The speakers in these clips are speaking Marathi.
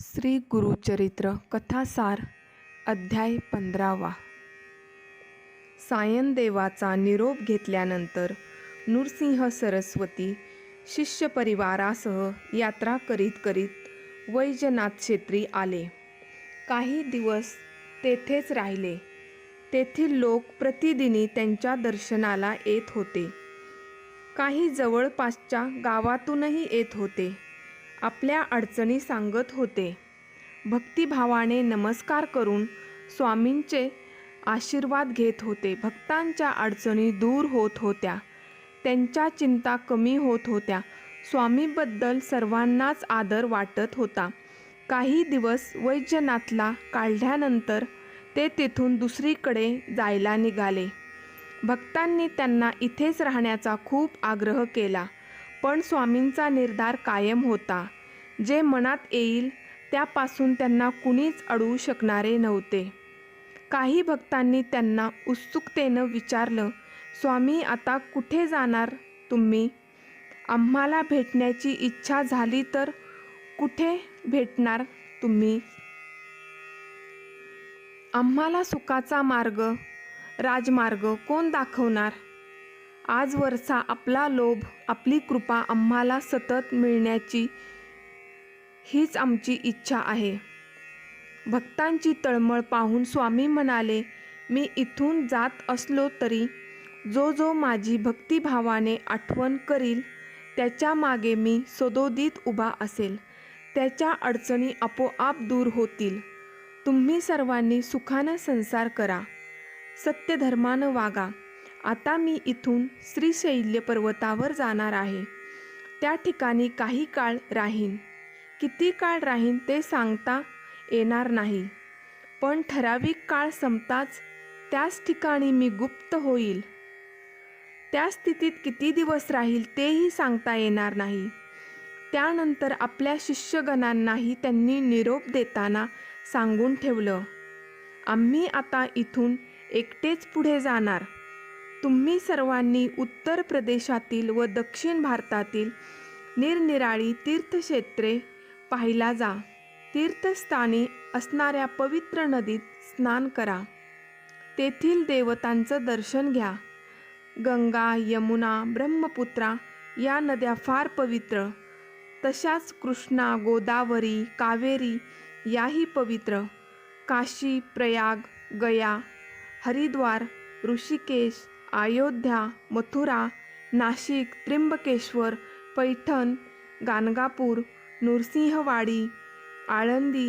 श्री गुरुचरित्र कथासार अध्याय पंधरावा. सायनदेवाचा निरोप घेतल्यानंतर नृसिंह सरस्वती शिष्य परिवारासह यात्रा करीत करीत वैजनाथ क्षेत्री आले. काही दिवस तेथेच राहिले. तेथील लोक प्रतिदिनी त्यांच्या दर्शनाला येत होते. काही जवळपासच्या गावातूनही येत होते. आपल्या अडचणी सांगत होते. भक्तिभावाने नमस्कार करून स्वामींचे आशीर्वाद घेत होते. भक्तांच्या अडचणी दूर होत होत्या. त्यांच्या चिंता कमी होत होत्या. स्वामीबद्दल सर्वांनाच आदर वाटत होता. काही दिवस वैजनाथला काढल्यानंतर ते तेथून दुसरीकडे जायला निघाले. भक्तांनी त्यांना इथेच राहण्याचा खूप आग्रह केला. पण स्वामींचा निर्धार कायम होता. जे मनात येईल त्यापासून त्यांना कुणीच अडवू शकणारे नव्हते. काही भक्तांनी त्यांना उत्सुकतेनं विचारलं स्वामी आता कुठे जाणार तुम्ही? आम्हाला भेटण्याची इच्छा झाली तर कुठे भेटणार तुम्ही? आम्हाला सुखाचा मार्ग राजमार्ग कोण दाखवणार? आजवरचा आपला लोभ आपली कृपा आम्हाला सतत मिळण्याची हीच आमची इच्छा आहे. भक्तांची तळमळ पाहून स्वामी म्हणाले मी इथून जात असलो तरी जो जो माझी भक्तिभावाने आठवण करील त्याच्यामागे मी सदोदित उभा असेल. त्याच्या अडचणी आपोआप दूर होतील. तुम्ही सर्वांनी सुखानं संसार करा. सत्यधर्मानं वागा. आता मी इथून श्रीशैल्य पर्वतावर जाणार आहे. त्या ठिकाणी काही काळ राहीन. किती काळ राहीन ते सांगता येणार नाही. पण ठराविक काळ संपताच त्याच ठिकाणी मी गुप्त होईल. त्या स्थितीत किती दिवस राहील तेही सांगता येणार नाही. त्यानंतर आपल्या शिष्यगणांनाही त्यांनी निरोप देताना सांगून ठेवलं आम्ही आता इथून एकटेच पुढे जाणार. तुम्ही सर्वांनी उत्तर प्रदेशातील व दक्षिण भारतातील निरनिराळी तीर्थक्षेत्रे पाहायला जा. तीर्थस्थानी असणाऱ्या पवित्र नदीत स्नान करा. तेथील देवतांचं दर्शन घ्या. गंगा यमुना ब्रह्मपुत्रा या नद्या फार पवित्र. तशाच कृष्णा गोदावरी कावेरी याही पवित्र. काशी प्रयाग गया हरिद्वार ऋषिकेश अयोध्या मथुरा नाशिक त्र्यंबकेश्वर पैठण गाणगापूर नृसिंहवाडी आळंदी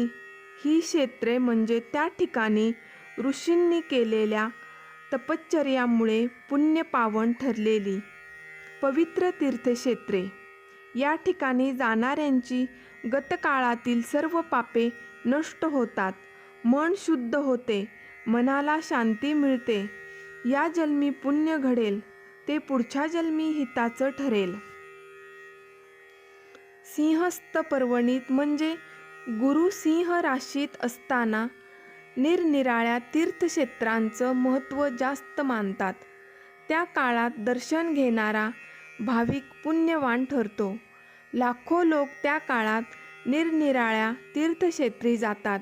ही क्षेत्रे म्हणजे त्या ठिकाणी ऋषींनी केलेल्या तपश्चर्यामुळे पुण्यपावन ठरलेली पवित्र तीर्थक्षेत्रे. या ठिकाणी जाणाऱ्यांची गतकाळातील सर्व पापे नष्ट होतात मन शुद्ध होते मनाला शांती मिळते. या जन्मी पुण्य घडेल ते पुढच्या जन्मी हिताचं ठरेल. सिंहस्थ पर्वणीत म्हणजे गुरु सिंह राशीत असताना निरनिराळ्या तीर्थक्षेत्रांचं महत्त्व जास्त मानतात. त्या काळात दर्शन घेणारा भाविक पुण्यवान ठरतो. लाखो लोक त्या काळात निरनिराळ्या तीर्थक्षेत्री जातात.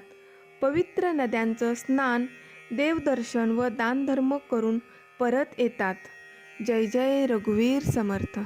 पवित्र नद्यांचं स्नान देवदर्शन व दानधर्म करून परत येतात. जय जय रघुवीर समर्थ.